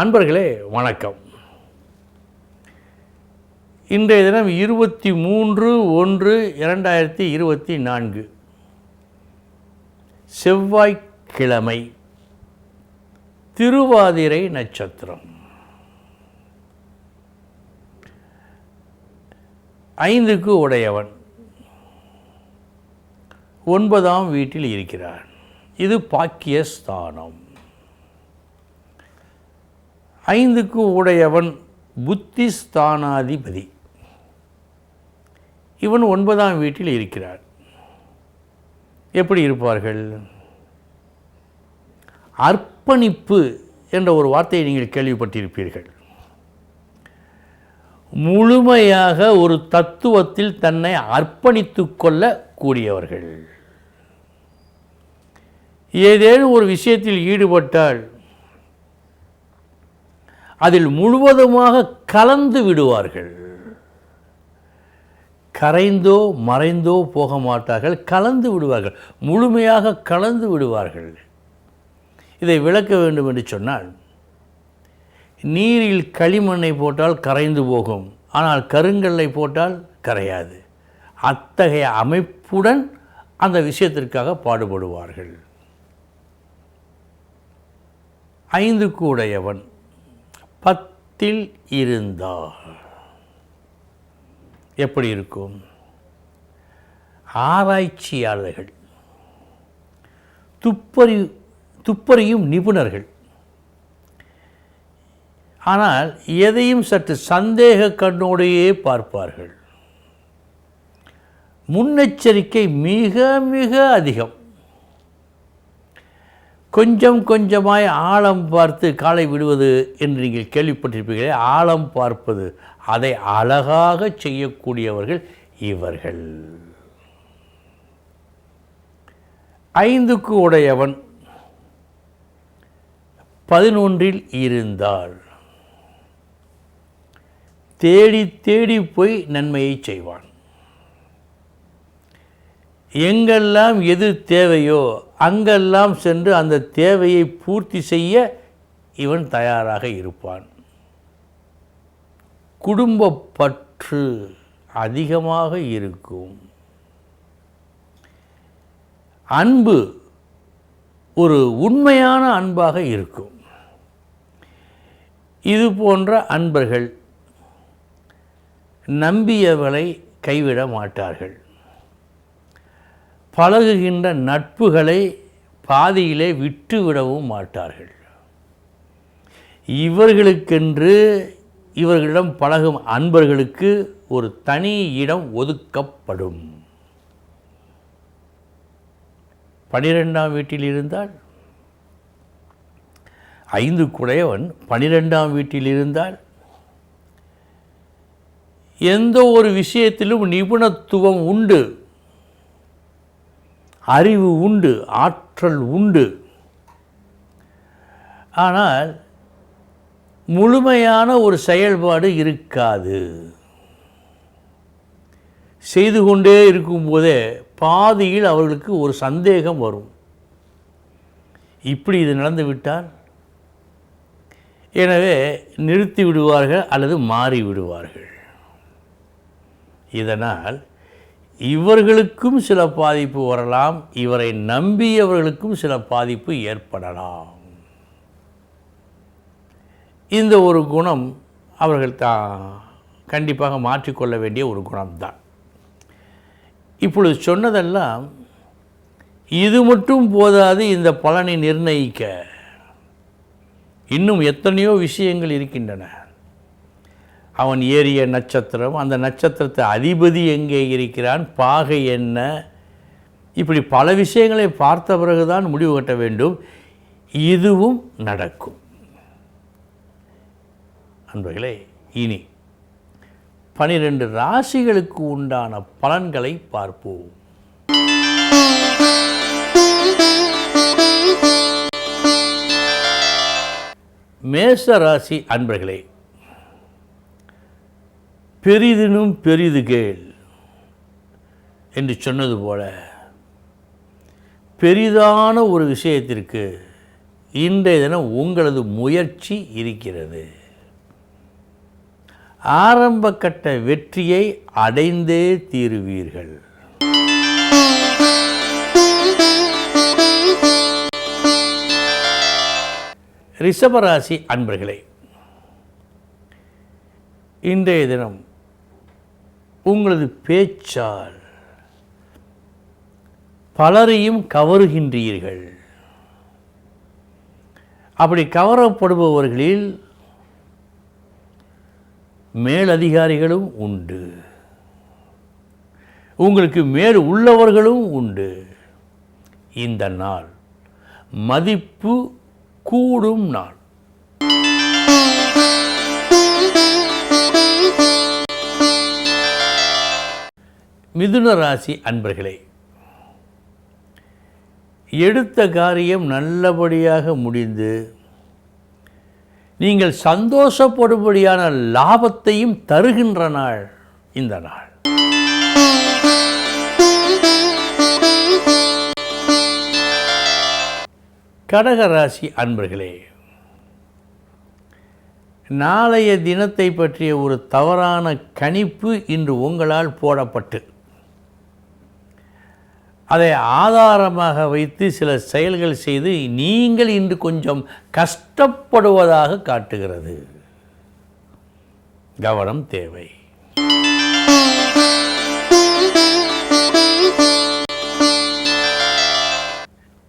அன்பர்களே வணக்கம். இன்றைய தினம் இருபத்தி மூன்று ஒன்று இரண்டாயிரத்தி இருபத்தி நான்கு. செவ்வாய்க்கிழமை திருவாதிரை நட்சத்திரம். ஐந்துக்கு உடையவன் ஒன்பதாம் வீட்டில் இருக்கிறான். இது பாக்கியஸ்தானம். ஐந்துக்கு உடையவன் புத்திஸ்தானாதிபதி. இவன் ஒன்பதாம் வீட்டில் இருக்கிறார் எப்படி இருப்பார்கள்? அர்ப்பணிப்பு என்ற ஒரு வார்த்தையை நீங்கள் கேள்விப்பட்டிருப்பீர்கள். முழுமையாக ஒரு தத்துவத்தில் தன்னை அர்ப்பணித்து கூடியவர்கள் ஏதேனும் ஒரு விஷயத்தில் ஈடுபட்டால் அதில் முழுவதுமாக கலந்து விடுவார்கள். கரைந்தோ மறைந்தோ போக மாட்டார்கள் கலந்து விடுவார்கள். முழுமையாக கலந்து விடுவார்கள். இதை விளக்க வேண்டும் என்று சொன்னால் நீரில் களிமண்ணை போட்டால் கரைந்து போகும் ஆனால் கருங்கல்லை போட்டால் கரையாது. அத்தகைய அமைப்புடன் அந்த விஷயத்திற்காக பாடுபடுவார்கள். ஐந்து கூடையவன். பத்தில் இருந்தால் எப்படி இருக்கும்? ஆராய்ச்சியாளர்கள் துப்பறி துப்பறியும் நிபுணர்கள். ஆனால் எதையும் சற்று சந்தேக கண்ணோடையே பார்ப்பார்கள். முன்னெச்சரிக்கை மிக மிக அதிகம். கொஞ்சம் கொஞ்சமாய் ஆழம் பார்த்து காலை விடுவது என்று நீங்கள் கேள்விப்பட்டிருப்பீர்களே ஆழம் பார்ப்பது அதை அழகாக செய்யக்கூடியவர்கள் இவர்கள். ஐந்துக்கு உடையவன் பதினொன்றில் இருந்தால் தேடி தேடி போய் நன்மையை செய்வான். எங்கெல்லாம் எது தேவையோ அங்கெல்லாம் சென்று அந்த தேவையை பூர்த்தி செய்ய இவன் தயாராக இருப்பான். குடும்ப பற்று அதிகமாக இருக்கும். அன்பு ஒரு உண்மையான அன்பாக இருக்கும். இது போன்ற அன்பர்கள் நம்பியவளை கைவிட மாட்டார்கள். பழகுகின்ற நட்புகளை பாதியிலே விட்டுவிடவும் மாட்டார்கள். இவர்களுக்கென்று இவர்களிடம் பழகும் அன்பர்களுக்கு ஒரு தனி இடம் ஒதுக்கப்படும். பனிரெண்டாம் வீட்டில் இருந்தால்? ஐந்து குடையவன் பனிரெண்டாம் வீட்டில் இருந்தால்? எந்த ஒரு விஷயத்திலும் நிபுணத்துவம் உண்டு. அறிவு உண்டு ஆற்றல் உண்டு. ஆனால் முழுமையான ஒரு செயல்பாடு இருக்காது. செய்து கொண்டே இருக்கும்போதே பாதியில் அவர்களுக்கு ஒரு சந்தேகம் வரும். இப்படி இது நடந்து விட்டால்? எனவே நிறுத்தி விடுவார்கள் அல்லது மாறி விடுவார்கள். இதனால் இவர்களுக்கும் சில பாதிப்பு வரலாம் இவரை நம்பியவர்களுக்கும் சில பாதிப்பு ஏற்படலாம். இந்த ஒரு குணம் அவர்கள் தான் கண்டிப்பாக மாற்றிக்கொள்ள வேண்டிய ஒரு குணம்தான். இப்பொழுது சொன்னதெல்லாம் இது மட்டும் போதாது இந்த பலனை நிர்ணயிக்க. இன்னும் எத்தனையோ விஷயங்கள் இருக்கின்றன. அவன் ஏறிய நட்சத்திரம் அந்த நட்சத்திரத்தை அதிபதி எங்கே இருக்கிறான் பாகை என்ன? இப்படி பல விஷயங்களை பார்த்த பிறகுதான் முடிவு கட்ட வேண்டும். இதுவும் நடக்கும். அன்பர்களே இனி பனிரெண்டு ராசிகளுக்கு உண்டான பலன்களை பார்ப்போம். மேச ராசி அன்பர்களே பெரிதினும் பெரிது கேள் என்று சொன்னது போல பெரிதான ஒரு விஷயத்திற்கு இன்றைய தினம் உங்களது முயற்சி இருக்கிறது. ஆரம்ப கட்ட வெற்றியை அடைந்தே தீருவீர்கள். ரிஷபராசி அன்பர்களே இன்றைய தினம் உங்களது பேச்சால் பலரையும் கவருகின்றீர்கள். அப்படி கவரப்படுபவர்களில் மேலதிகாரிகளும் உண்டு. உங்களுக்கு மேல் உள்ளவர்களும் உண்டு. இந்த நாள் மதிப்பு கூடும் நாள். மிதுன ராசி அன்பர்களே எடுத்த காரியம் நல்லபடியாக முடிந்து நீங்கள் சந்தோஷப்படும்படியான லாபத்தையும் தருகின்ற நாள் இந்த நாள். கடகராசி அன்பர்களே நாளைய தினத்தை பற்றிய ஒரு தவறான கணிப்பு இன்று உங்களால் போடப்பட்டு அதை ஆதாரமாக வைத்து சில செயல்கள் செய்து நீங்கள் இன்று கொஞ்சம் கஷ்டப்படுவதாக காட்டுகிறது. கவனம் தேவை.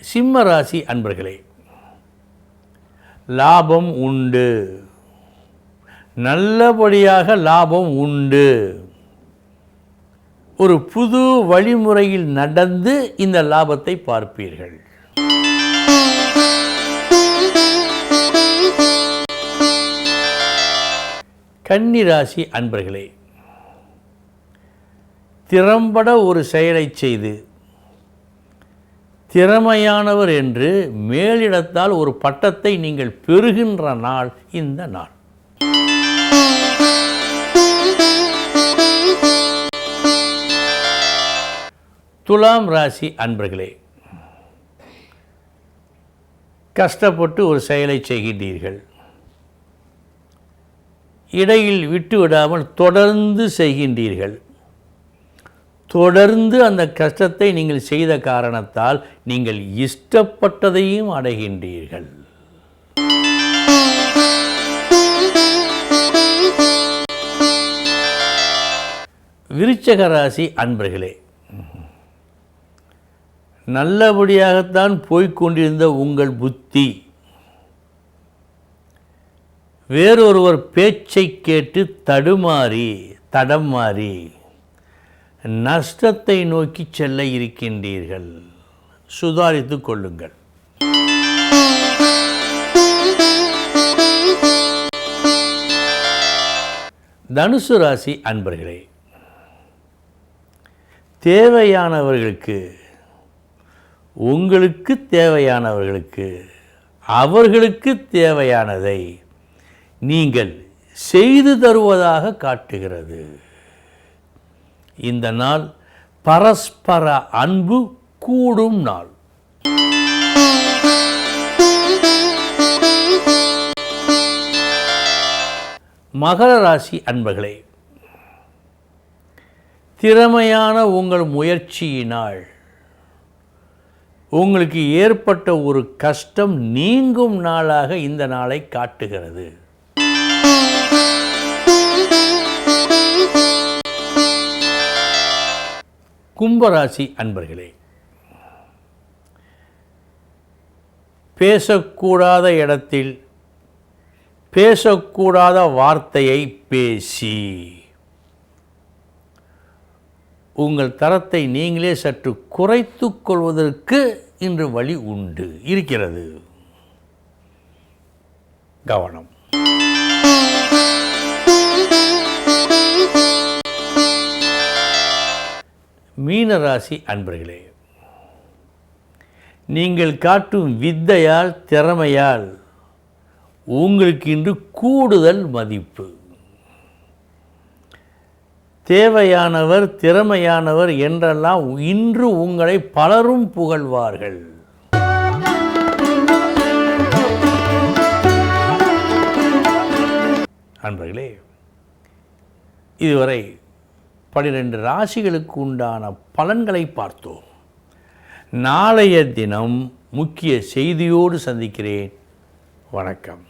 சிம்ம ராசி அன்பர்களே லாபம் உண்டு. நல்லபடியாக லாபம் உண்டு. ஒரு புது வழிமுறையில் நடந்து இந்த லாபத்தை பார்ப்பீர்கள். கன்னிராசி அன்பர்களே திறம்பட ஒரு செயலை செய்து திறமையானவர் என்று மேலிடத்தால் ஒரு பட்டத்தை நீங்கள் பெறுகின்ற நாள் இந்த நாள். துலாம் ராசி அன்பர்களே கஷ்டப்பட்டு ஒரு செயலை செய்கின்றீர்கள். இடையில் விட்டு விடாமல் தொடர்ந்து செய்கின்றீர்கள். தொடர்ந்து அந்த கஷ்டத்தை நீங்கள் செய்த காரணத்தால் நீங்கள் இஷ்டப்பட்டதையும் அடைகின்றீர்கள். விருச்சக ராசி அன்பர்களே நல்லபடியாகத்தான் போய்கொண்டிருந்த உங்கள் புத்தி. வேறொருவர் பேச்சை கேட்டு தடுமாறி தடம் மாறி நஷ்டத்தை நோக்கி செல்ல இருக்கின்றீர்கள். சுதாரித்து கொள்ளுங்கள். தனுசு ராசி அன்பர்களே தேவையானவர்களுக்கு உங்களுக்கு தேவையானவர்களுக்கு அவர்களுக்கு தேவையானதை நீங்கள் செய்து தருவதாக காட்டுகிறது. இந்த நாள் பரஸ்பர அன்பு கூடும் நாள். மகர ராசி அன்பர்களே திறமையான உங்கள் முயற்சியினால் உங்களுக்கு ஏற்பட்ட ஒரு கஷ்டம் நீங்கும் நாளாக இந்த நாளை காட்டுகிறது. கும்பராசி அன்பர்களே பேசக்கூடாத இடத்தில் பேசக்கூடாத வார்த்தையை பேசி உங்கள் தரத்தை நீங்களே சற்று குறைத்து கொள்வதற்கு இன்று வழி உண்டு. இருக்கிறது. கவனம். மீனராசி அன்பர்களே நீங்கள் காட்டும் வித்தையால் திறமையால் உங்களுக்கு இன்று கூடுதல் மதிப்பு. தேவையானவர் திறமையானவர் என்றெல்லாம் இன்று உங்களை பலரும் புகழ்வார்கள். அன்பர்களே இதுவரை பனிரெண்டு ராசிகளுக்கு உண்டான பலன்களை பார்த்தோம். நாளைய தினம் முக்கிய செய்தியோடு சந்திக்கிறேன். வணக்கம்.